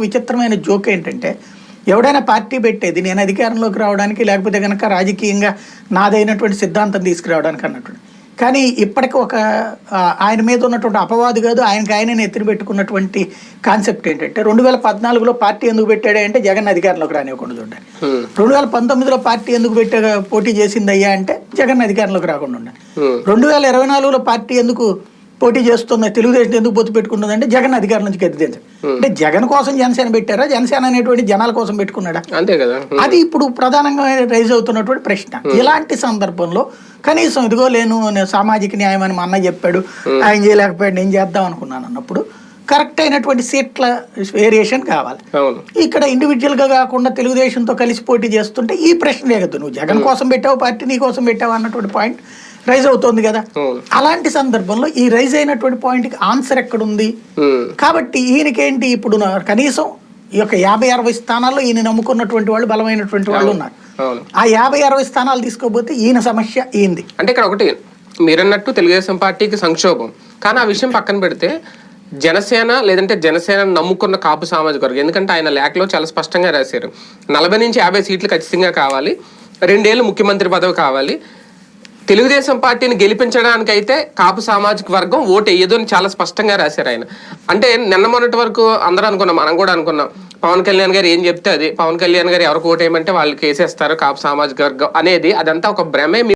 విచిత్రమైన జోక్ ఏంటంటే ఎవడైనా పార్టీ పెట్టేది నేను అధికారంలోకి రావడానికి లేకపోతే కనుక రాజకీయంగా నాదైనటువంటి సిద్ధాంతం తీసుకురావడానికి అన్నట్టు కానీ ఇప్పటికి ఒక ఆయన మీద ఉన్నటువంటి అపవాదు కాదు ఆయనకి ఆయన ఎత్తున పెట్టుకున్నటువంటి కాన్సెప్ట్ ఏంటంటే రెండు వేల పద్నాలుగులో పార్టీ ఎందుకు పెట్టాడే అంటే జగన్ అధికారంలోకి రానివ్వకుండా హ్మ్. రెండు వేల పంతొమ్మిదిలో పార్టీ ఎందుకు పెట్టే పోటీ చేసింది అయ్యా అంటే జగన్ అధికారంలోకి రాకుండా హ్మ్. రెండు వేల ఇరవై నాలుగులో పార్టీ ఎందుకు పోటీ చేస్తుంది. తెలుగుదేశం ఎందుకు పొత్తు పెట్టుకున్నది అంటే జగన్ అధికారం నుంచి గద్దెదించారు అంటే జగన్ కోసం జనసేన పెట్టారా? జనసేన అనేటువంటి జనాల కోసం పెట్టుకున్నాడా? అంతే కదా. హ్మ్. అది ఇప్పుడు ప్రధానంగా రైజ్ అవుతున్నటువంటి ప్రశ్న. ఇలాంటి సందర్భంలో కనీసం ఇదిగో లేను నేను సామాజిక న్యాయం అని మా అన్న చెప్పాడు. ఆయన చేయలేకపోయాడు నేను చేద్దాం అనుకున్నాను అన్నప్పుడు కరెక్ట్ అయినటువంటి సీట్ల వేరియేషన్ కావాలి. ఇక్కడ ఇండివిజువల్గా కాకుండా తెలుగుదేశంతో కలిసి పోటీ చేస్తుంటే ఈ ప్రశ్న లేదు నువ్వు జగన్ కోసం పెట్టావు పార్టీ నీ కోసం పెట్టావు అన్నటువంటి పాయింట్ రైజ్ అవుతోంది కదా. అలాంటి సందర్భంలో ఈ రైజ్ అయినటువంటి పాయింట్కి ఆన్సర్ ఎక్కడుంది. కాబట్టి ఈయనకేంటి? ఇప్పుడు కనీసం ఈ యొక్క యాభై అరవై స్థానాల్లో ఈయన నమ్ముకున్నటువంటి వాళ్ళు బలమైనటువంటి వాళ్ళు ఉన్నారు. ఆ యాభై అరవై స్థానాలు తీసుకోకపోతే ఈయన సమస్య ఏంది? అంటే ఇక్కడ ఒకటి మీరన్నట్టు తెలుగుదేశం పార్టీకి సంక్షోభం. కానీ ఆ విషయం పక్కన పెడితే జనసేన లేదంటే జనసేన నమ్ముకున్న కాపు సామాజిక వర్గం. ఎందుకంటే ఆయన లేఖలో చాలా స్పష్టంగా రాశారు. నలభై నుంచి యాభై సీట్లు ఖచ్చితంగా కావాలి. రెండేళ్ళు ముఖ్యమంత్రి పదవి కావాలి. తెలుగుదేశం పార్టీని గెలిపించడానికి అయితే కాపు సామాజిక వర్గం ఓటు వేయదు అని చాలా స్పష్టంగా రాశారు ఆయన. అంటే నిన్న మొన్నటి వరకు అందరూ అనుకున్నాం మనం కూడా అనుకున్నాం. పవన్ కళ్యాణ్ గారు ఏం చెప్తే అది. పవన్ కళ్యాణ్ గారు ఎవరికి ఓటు వేయమంటే వాళ్ళకి వేసేస్తారు కాపు సామాజిక వర్గం అనేది. అదంతా ఒక భ్రమే